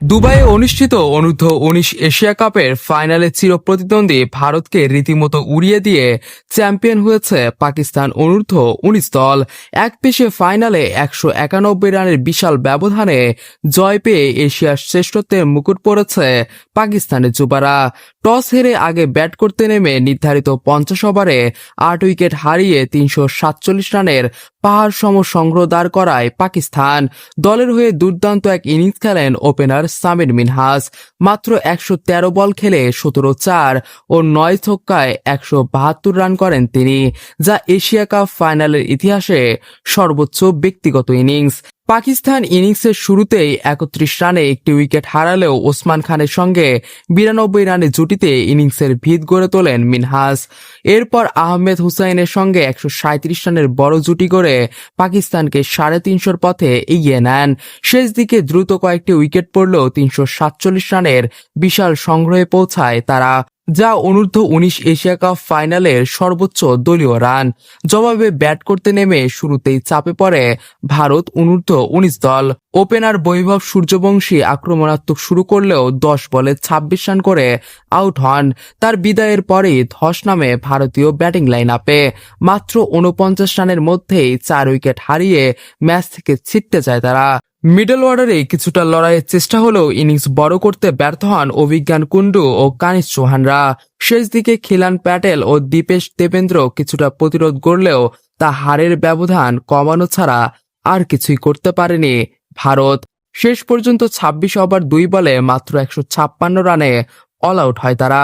দুবাইয়ে অনুষ্ঠিত অনূর্ধ্ব উনিশ এশিয়া কাপের ফাইনালে চিরপ্রতিদ্বন্দ্বী ভারতকে রীতিমতো উড়িয়ে দিয়ে চ্যাম্পিয়ন হয়েছে পাকিস্তান অনূর্ধ্ব উনিশ দল। এক পেশে ফাইনালে একশো একানব্বই রানের বিশাল ব্যবধানে জয় পেয়ে এশিয়ার শ্রেষ্ঠত্বের মুকুট পড়েছে পাকিস্তানের যুবারা। টস হেরে আগে ব্যাট করতে নেমে নির্ধারিত পঞ্চাশ ওভারে আট উইকেট হারিয়ে তিনশো সাতচল্লিশ রানের পাহাড় সম সংগ্রহ দাঁড় করায় পাকিস্তান। দলের হয়ে দুর্দান্ত এক ইনিংস খেলেন ওপেনার সামির মিনহাস মাত্র একশো তেরো বল খেলে সতেরো চার ও নয় ছক্কায় একশো বাহাত্তর রান করেন তিনি, যা এশিয়া কাপ ফাইনালের ইতিহাসে সর্বোচ্চ ব্যক্তিগত ইনিংস। পাকিস্তান ইনিংসের শুরুতেই একত্রিশ রানে একটি উইকেট হারালেও ওসমান খানের সঙ্গে বিরানব্বই রানে জুটিতে ইনিংসের ভিত গড়ে তোলেন মিনহাস। এরপর আহমেদ হুসাইনের সঙ্গে একশো সাঁত্রিশ রানের বড় জুটি করে পাকিস্তানকে সাড়ে তিনশোর পথে এগিয়ে নেন। শেষ দিকে দ্রুত কয়েকটি উইকেট পড়লেও তিনশো সাতচল্লিশ রানের বিশাল সংগ্রহে পৌঁছায় তারা। যা অনূর্ধ্ব উনিশ এশিয়া কাপ ফাইনালের সর্বোচ্চ দলীয় রান। জবাবে ব্যাট করতে নেমে শুরুতেই চাপে পড়ে ভারত অনূর্ধ্ব উনিশ দল। ওপেনার বৈভব সূর্যবংশী আক্রমণাত্মক শুরু করলেও দশ বলে ছাব্বিশ রান করে আউট হন। তার বিদায়ের পরেই ধস নামে ভারতীয় ব্যাটিং লাইন আপে মাত্র উনপঞ্চাশ রানের মধ্যেই চার উইকেট হারিয়ে ম্যাচ থেকে ছিটতে যায় তারা। মিডল অর্ডারে কিছুটা লড়াইয়ের চেষ্টা হলেও ইনিংস বড় করতে ব্যর্থ হন অভিজ্ঞান কুন্ডু ও কানিস চৌহানরা। শেষ দিকে খিলান প্যাটেল ও দীপেশ দেবেন্দ্র কিছুটা প্রতিরোধ গড়লেও তা হারের ব্যবধান কমানো ছাড়া আর কিছুই করতে পারেনি ভারত। শেষ পর্যন্ত ছাব্বিশ ওভার দুই বলে মাত্র একশো ছাপ্পান্ন রানে অল আউট হয় তারা।